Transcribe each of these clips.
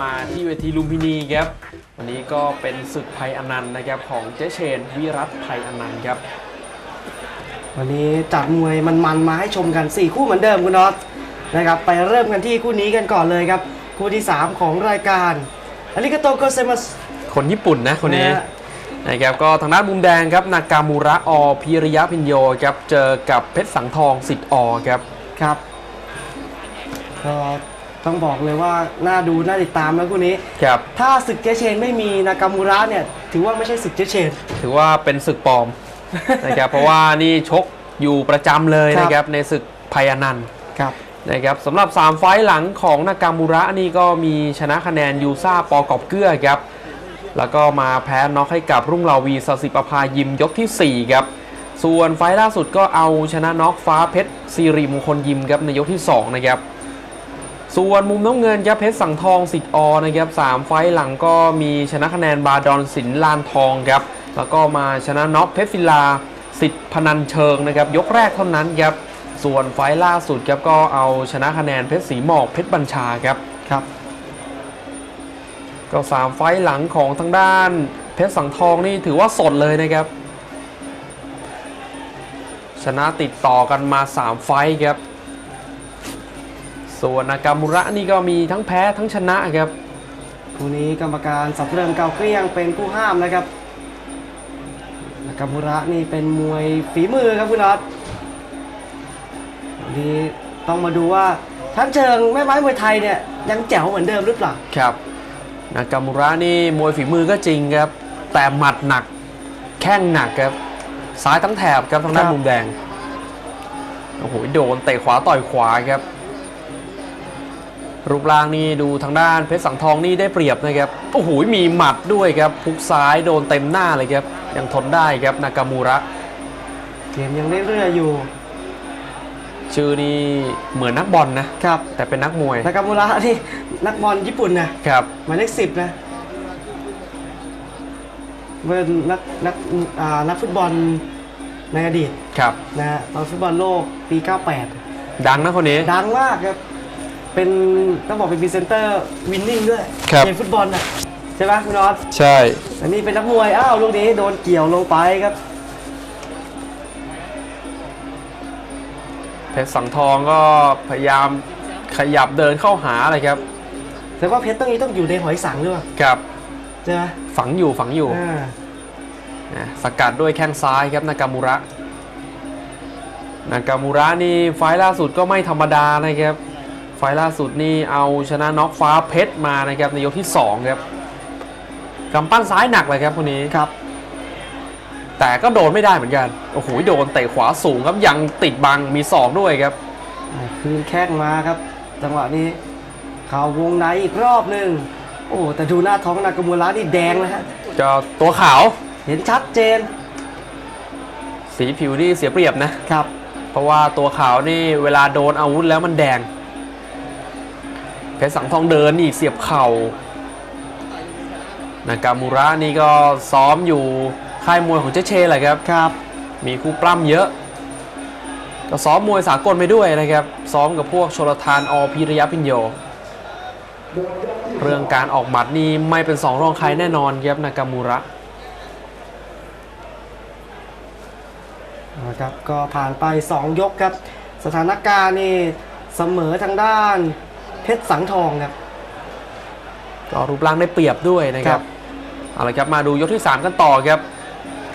มาที่เวทีลุมพินีครับ วันนี้ก็เป็นศึกภัยอนันต์นะครับของเจเชนวิรัตภัยอนันต์ครับ วันนี้จัดมวยมันๆมาให้ชมกัน 4 คู่เหมือนเดิมคุณน็อตนะครับไปเริ่มกันที่คู่นี้กันก่อนเลยครับ คู่ที่ 3 ของรายการอาริกาโตโกเซมัสคนญี่ปุ่นนะคนนี้นะฮะนะครับก็ทางด้านมุมแดงครับนากามูระอพิริยะพินโยครับเจอกับเพชรสังทองสิทธิ์อครับครับก็ ต้องบอกเลยว่าน่าดูน่าติดตามแล้วคู่นี้ ครับ ถ้าศึกเจเชนไม่มีนากามูระเนี่ย ถือว่าไม่ใช่ศึกเจเชน ถือว่าเป็นศึกปลอม นะครับ เพราะว่านี่ชกอยู่ประจำเลยครับ นะครับในศึกภัยอนันต์ครับ นะครับสำหรับ 3 ไฟล์หลังของนากามูระนี่ก็มีชนะคะแนนยูซ่าปอกอบเกื้อครับ แล้วก็มาแพ้น็อกให้กับรุ่งลาวีสสิปภายิมยกทีสี่4 ครับ ส่วนไฟล์ล่าสุดก็เอาชนะน็อกฟ้าเพชรซีรีมงคลยิมครับในยกที่ 2 นะครับ ส่วนมุมน้ำเงินครับเพชรสังทองสิทธิ์อนะครับสามไฟล์หลังก็มีชนะคะแนนบาดอนสินลานทองครับแล้วก็มาชนะน็อกเพชรฟิลาสิทธิ์พนันเชิงนะครับยกแรกเท่านั้นครับส่วนไฟล์ล่าสุดครับก็เอาชนะคะแนนเพชรสีหมอกเพชรบัญชาครับครับ ก็สามไฟล์หลังของทางด้าน เพชรสังทองนี่ถือว่าสดเลยนะครับ ชนะติดต่อกันมา 3 ไฟล์ครับ ส่วนนากามุระนี่ก็มีทั้งแพ้ทั้งชนะครับคู่นี้กรรมการสับเริ่มเกาเกลี้ยงเป็นผู้ห้ามนะครับนากามูระนี่เป็นมวยฝีมือครับคุณน็อตวันนี้ต้องมาดูว่าทั้งเชิงแม่ไม้มวยไทยเนี่ยยังแจ๋วเหมือนเดิมหรือเปล่าครับนากามุระนี่มวยฝีมือก็จริงครับ แต่หมัดหนักแข้งหนักครับซ้ายทั้งแถบครับทางด้านครับมุมแดงโอ้โหโดนเตะขวาต่อยขวาครับ รูปร่างนี่ดูทางด้านเพชรสังทองนี่ได้เปรียบนะครับโอ้โหมีหมัดด้วยครับพุกซ้ายโดนเต็มหน้าเลยครับยังทนได้ครับนากามูระเกมยังเรื่อยๆอยู่ ชื่อนี่เหมือนนักบอลนะครับ แต่เป็นนักมวยนากามูระนี่นักบอลญี่ปุ่นนะครับหมายเลขสิบนะเป็นนักนักอ่านักฟุตบอลในอดีตครับนะฮะตอนฟุตบอลโลกปี 98 ดังนะคนนี้ ดังมากครับ เป็นต้องบอกเป็นพรีเซนเตอร์วินนิ่งด้วยครับ เกมฟุตบอลน่ะใช่ไหมคุณนอตใช่ อันนี้เป็นนักมวยอ้าวลูกนี้โดนเกี่ยวลงไปครับ เพชรสังทองก็พยายามขยับเดินเข้าหาเลยครับแต่ว่าเพชรต้องนี้ต้องอยู่ในหอยสังด้วยครับใช่ไหมฝังอยู่ฝังอยู่อ่านะสกัดด้วยแข้งซ้ายครับนากามูระนากามูระนี่ไฟล์ล่าสุดก็ไม่ธรรมดานะครับ ไฟล์ล่าสุดนี่เอาชนะน็อกฟ้าเพชรมานะครับในยกที่ 2 ครับกำปั้นซ้ายหนักเลยครับคนนี้ครับ แต่ก็โดนไม่ได้เหมือนกัน โอ้โหโดนเตะขวาสูงครับยังติดบังมีศอกด้วยครับอ่าคืนแข้งมาครับ จังหวะนี้เข่าวงในอีกรอบหนึ่งโอ้แต่ดูหน้าท้องนากามูระนี่แดงเลยฮะจะตัวขาวเห็นชัดเจน สีผิวนี่เสียเปรียบนะครับ เพราะว่าตัวขาวนี่เวลาโดนอาวุธแล้วมันแดง เพชรสังทองเดินนี่เสียบเข่านากามูระนี่ก็ซ้อมอยู่ค่ายมวยของเจเชแหละครับครับ มีคู่ปล้ำเยอะ ก็ซ้อมมวยสากลไปด้วยนะครับ ซ้อมกับพวกชลทานอพิริยพินโย เรื่องการออกหมัดนี่ไม่เป็นสองรองใครแน่นอนครับนากามูระนะครับก็ผ่านไป 2 ยกครับ สถานการณ์นี่เสมอทางด้านเพ ชรสังทองครับ ก็รูปร่างได้เปรียบด้วยนะคครัรับบเอาละครับมาดูยกที่ 3 กันต่อครับ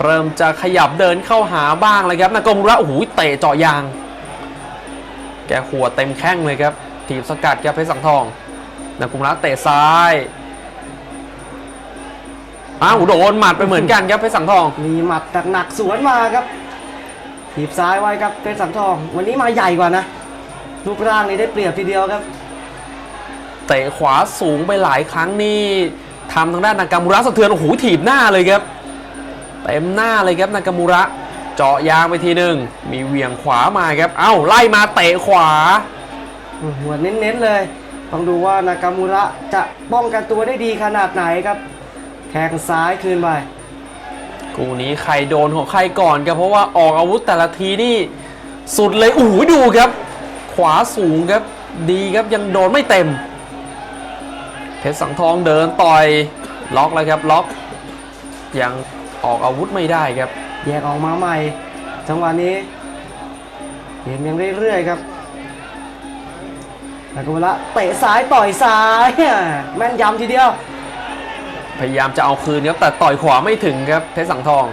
เริ่มจะขยับเดินเข้าหาบ้างเลยครับนากามูระโอ้โหเตะเจาะยาง แกหัวเต็มแข้งเลยครับถีบสกัดครับเพชรสังทองนากามูระเตะซ้ายอ้าวโดนหมัดไปเหมือนกันครับเพชรสังทอง มีหมัดหนักๆสวนมาครับถีบซ้ายไว้ครับเพชรสังทอง วันนี้มาใหญ่กว่านะรูปร่างนี่ได้เปรียบทีเดียวครับ เตะขวาสูงไปหลายครั้งนี่ทำทางด้านนากามูระสะเทือนโอ้โหถีบหน้าเลยครับเต็มหน้าเลยครับนากามูระเจาะยางไปทีหนึ่งมีเหวี่ยงขวามาครับ เอ้าไล่มาเตะขวาหัวเน้นๆเลย ต้องดูว่านากามูระจะป้องกันตัวได้ดีขนาดไหนครับแข้งซ้ายคืนไปกูนี้ใครโดนของใครก่อนครับเพราะว่าออกอาวุธแต่ละทีนี่สุดเลยโอ้โหดูครับ ขวาสูงครับดีครับยังโดนไม่เต็ม เพชรสังทองเดินต่อยล็อกเลยครับล็อก ยังออกอาวุธไม่ได้ครับ แยกออกมาใหม่ จังหวะนี้เกมยังเรื่อยๆครับนากามูระเตะซ้ายต่อยซ้ายแม่นยำทีเดียว พยายามจะเอาคืนครับแต่ต่อยขวาไม่ถึงครับเพชรสังทอง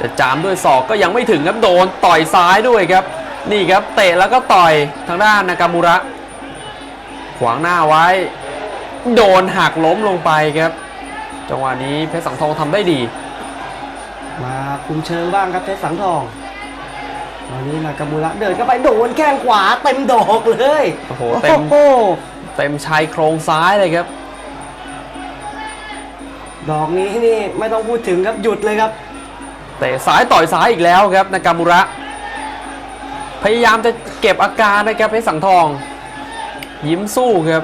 จะจามด้วยศอกก็ยังไม่ถึงครับโดนต่อยซ้ายด้วยครับ นี่ครับเตะแล้วก็ต่อยทางด้านนากามูระ ขวางหน้าไว้ โดนหักล้มลงไปครับ จังหวะนี้เพชรสังทองทำได้ดี มาคุมเชิงบ้างครับเพชรสังทองตอนนี้นากามูระเดินเข้าไปโดนแข้งขวาเต็มดอกเลยโอ้โหเต็ม โอ้โหเต็มชายโครงซ้ายเลยครับ ดอกนี้นี่ไม่ต้องพูดถึงครับหยุดเลยครับ เตะซ้ายต่อยซ้ายอีกแล้วครับนากามูระ พยายามจะเก็บอาการนะครับเพชรสังทอง ยิ้มสู้ครับ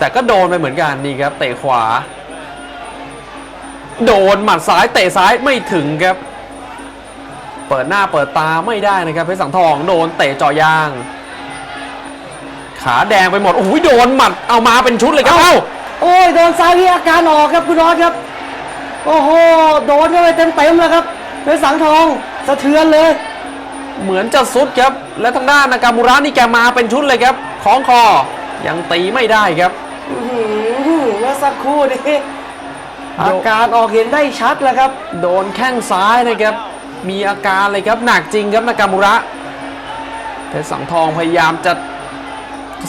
แต่ก็โดนไปเหมือนกันนี่ครับ เตะขวา โดนหมัดซ้ายเตะซ้ายไม่ถึงครับ เปิดหน้าเปิดตาไม่ได้นะครับเพชรสังทองโดนเตะเจาะยางขาแดงไปหมด โอ้โหโดนหมัด เอามาเป็นชุดเลยครับ เอ้า โอ้ย โดนซ้ายที่อาการออกครับคุณรอดครับ โอ้โห โดนเข้าไปเต็มเต็มๆแล้วครับเพชรสังทองสะเทือนเลย เหมือนจะสุดครับ และทางด้านนากามูระนี่แกมาเป็นชุดเลยครับคล้องคอ ยังตีไม่ได้ครับอื้อหือเมื่อ สักครู่นี้อาการออกเห็นได้ชัดแล้วครับ โดนแข้งซ้ายนะครับ มีอาการเลยครับหนักจริงครับนากามูระเพชรสังทองพยายามจะ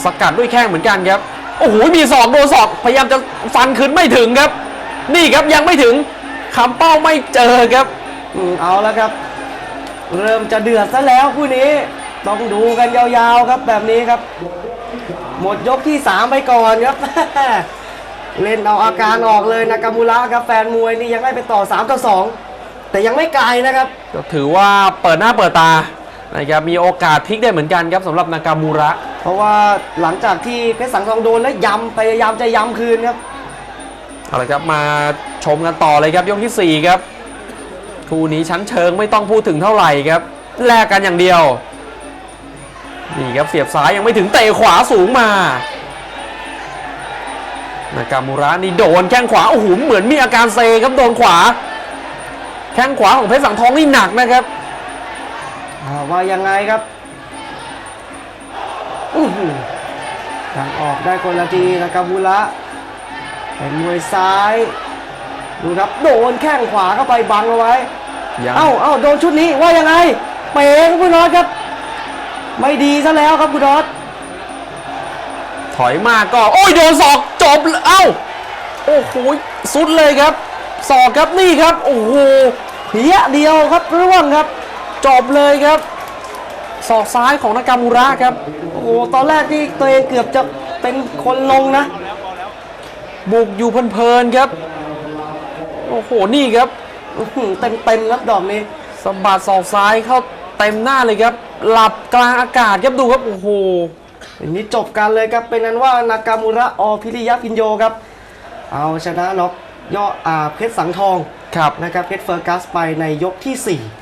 สกัดด้วยแข้งเหมือนกันครับโอ้โหมีศอกโดนศอกพยายามจะฟันคืนไม่ถึงครับ นี่ครับยังไม่ถึงคำเป้าไม่เจอครับอืมเอาแล้วครับ เริ่มจะเดือดซะแล้วคู่นี้ต้องดูกันยาวๆครับแบบนี้ครับ หมดยกที่ 3 ไปก่อนครับ เล่นเอาอาการออกเลยนากามูระครับแฟนมวยนี่ยังให้ไปต่อ3ต่อ2แต่ยังไม่ไกลนะครับก็ถือว่าเปิดหน้าเปิดตานะครับมีโอกาสพลิกได้เหมือนกันครับสำหรับนากามูระ เพราะว่าหลังจากที่เพชรสังทองโดนแล้วย้ำพยายามจะย้ำคืนครับเอาละครับมาชมกันต่อเลยครับยกที่ 4 ครับคู่นี้ชั้นเชิงไม่ต้องพูดถึงเท่าไหร่ครับแลกกันอย่างเดียวนี่ครับเสียบซ้ายยังไม่ถึงเตะขวาสูงมา นากามูระนี่โดนแข้งขวาโอ้โหเหมือนมีอาการเซครับโดนขวา แข้งขวาของเพชรสังทองนี่หนักนะครับอ่าว่ายังไงครับอื้อหือยังออกได้คนละทีนะครับบุระเป็นมวยซ้ายดูครับโดนแข้งขวาเข้าไปบังเอาไว้ยังเอ้าเอ้าโดนชุดนี้ว่ายังไงเป๋งคุณนอตครับ ไม่ดีซะแล้วครับคุณนอตถ อยมากก็ โอ้ยโดนศอกจบเอ้า โอ้โหสุดเลยครับศอกครับนี่ครับ โอ้โหเพียเดียวครับร่วงครับ จบเลยครับศอกซ้ายของนากามูระครับโอ้โหตอนแรกที่ตัวเองเกือบจะเป็นคนลงนะบุกอยู่เพลินๆครับ โอ้โหนี่ครับเต็มเต็มๆครับดอกนี้สะบัดศอกซ้ายเข้าเต็มหน้าเลยครับ หลับกลางอากาศครับดูครับโอ้โห อย่างนี้จบกันเลยครับเป็นนั้นว่านากามูระอพิริยะพินโยครับ เอาชนะน็อกย่ออาเพชรสังทองครับนะครับเพชรเฟอร์กัสไปในยกที่ 4